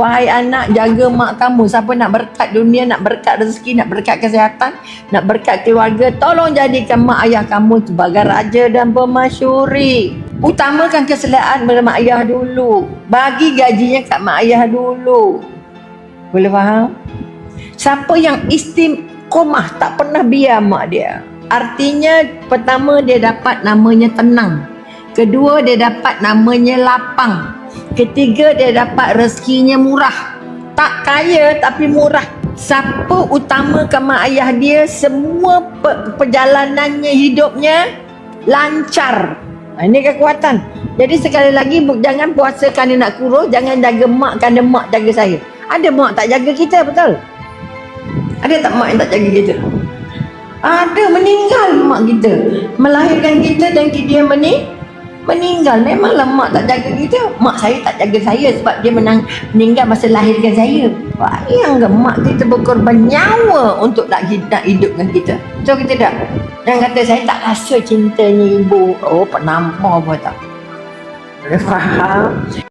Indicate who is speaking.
Speaker 1: Wahai anak, jaga mak kamu. Siapa nak berkat dunia, nak berkat rezeki, nak berkat kesihatan, nak berkat keluarga, tolong jadikan mak ayah kamu sebagai raja dan pemasyuri. Utamakan kesalahan pada mak ayah dulu. Bagi gajinya kat mak ayah dulu. Boleh faham? Siapa yang istiqomah tak pernah biar mak dia. Artinya pertama dia dapat namanya tenang. Kedua dia dapat namanya lapang. Ketiga dia dapat rezekinya murah. Tak kaya tapi murah. Siapa utamakan mak ayah dia semua pe- perjalanannya hidupnya lancar. Ha, ini kekuatan. Jadi sekali lagi jangan puasa kerana nak kurus, jangan jaga mak kerana mak jaga saya. Ada mak tak jaga kita betul? Ada tak mak yang tak jaga kita? Ada meninggal mak kita. Melahirkan kita dan dia meni meninggal. Memanglah mak tak jaga kita. Mak saya tak jaga saya sebab dia menang, meninggal masa lahirkan saya. Bayang ke mak kita berkorban nyawa untuk nak, nak hidupkan kita. So kita tak? Jangan kata saya tak rasa cintanya ibu. Oh penampar apa tak? Faham?